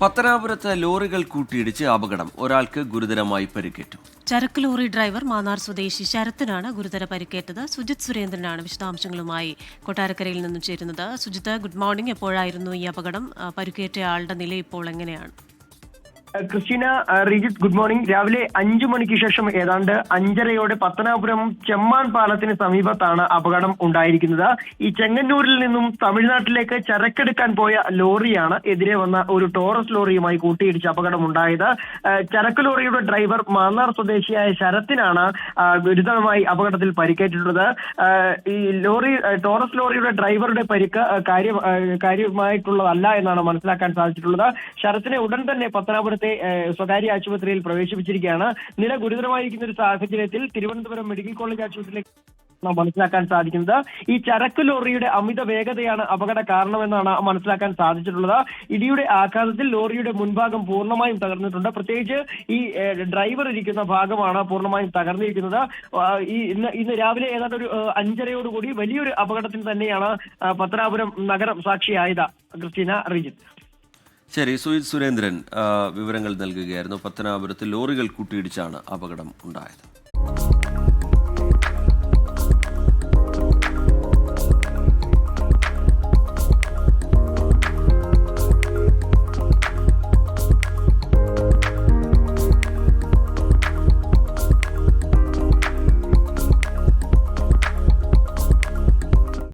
പത്തനാപുരത്ത് ലോറികൾ കൂട്ടിയിടിച്ച് അപകടം. ഒരാൾക്ക് ഗുരുതരമായി പരിക്കേറ്റു. ചരക്ക് ലോറി ഡ്രൈവർ മാന്നാർ സ്വദേശി ശരത്തിനാണ് ഗുരുതര പരിക്കേറ്റത്. സുജിത് സുരേന്ദ്രനാണ് വിശദാംശങ്ങളുമായി കൊട്ടാരക്കരയിൽ നിന്നും ചേരുന്നത്. Sujith good morning. എപ്പോഴായിരുന്നു ഈ അപകടം? പരിക്കേറ്റ ആളുടെ നില ഇപ്പോൾ എങ്ങനെയാണ്? Christina Rijith good morning. രാവിലെ അഞ്ചു മണിക്ക് ശേഷം ഏതാണ്ട് അഞ്ചരയോടെ പത്തനാപുരം ചെമ്മാൻ പാലത്തിന് സമീപത്താണ് അപകടം ഉണ്ടായിരിക്കുന്നത്. ഈ ചെങ്ങന്നൂരിൽ നിന്നും തമിഴ്നാട്ടിലേക്ക് ചരക്കെടുക്കാൻ പോയ ലോറിയാണ് എതിരെ വന്ന ഒരു ടോറസ് ലോറിയുമായി കൂട്ടിയിടിച്ച് അപകടം ഉണ്ടായത് ചരക്ക് ലോറിയുടെ ഡ്രൈവർ മാന്നാർ സ്വദേശിയായ ശരത്തിനാണ് ഗുരുതരമായി അപകടത്തിൽ പരിക്കേറ്റിട്ടുള്ളത്. ഈ ലോറി ടോറസ് ലോറിയുടെ ഡ്രൈവറുടെ പരിക്ക് കാര്യ കാര്യമായിട്ടുള്ളതല്ല എന്നാണ് മനസ്സിലാക്കാൻ സാധിച്ചിട്ടുള്ളത്. ശരത്തിനെ ഉടൻ തന്നെ പത്തനാപുരത്തെ ഏഹ് സ്വകാര്യ ആശുപത്രിയിൽ പ്രവേശിപ്പിച്ചിരിക്കുകയാണ്. നില ഗുരുതരമായിരിക്കുന്ന ഒരു സാഹചര്യത്തിൽ തിരുവനന്തപുരം മെഡിക്കൽ കോളേജ് ആശുപത്രിയിലേക്ക് മനസ്സിലാക്കാൻ സാധിക്കുന്നത്. ഈ ചരക്ക് ലോറിയുടെ അമിത വേഗതയാണ് അപകട കാരണമെന്നാണ് മനസ്സിലാക്കാൻ സാധിച്ചിട്ടുള്ളത്. ഇടിയുടെ ആഘാതത്തിൽ ലോറിയുടെ മുൻഭാഗം പൂർണമായും തകർന്നിട്ടുണ്ട്. പ്രത്യേകിച്ച് ഈ ഡ്രൈവർ ഇരിക്കുന്ന ഭാഗമാണ് പൂർണമായും തകർന്നിരിക്കുന്നത്. ഈ ഇന്ന് ഇന്ന് രാവിലെ ഏതാണ്ട് ഒരു അഞ്ചരയോടുകൂടി വലിയൊരു അപകടത്തിന് തന്നെയാണ് പത്തനാപുരം നഗരം സാക്ഷിയായത്. ക്രിസ്റ്റീന റിജിത്ത്. ശരി സുജിത് സുരേന്ദ്രൻ വിവരങ്ങൾ നൽകുകയായിരുന്നു. പത്തനാപുരത്ത് ലോറികൾ കൂട്ടിയിടിച്ചാണ് അപകടം ഉണ്ടായത്.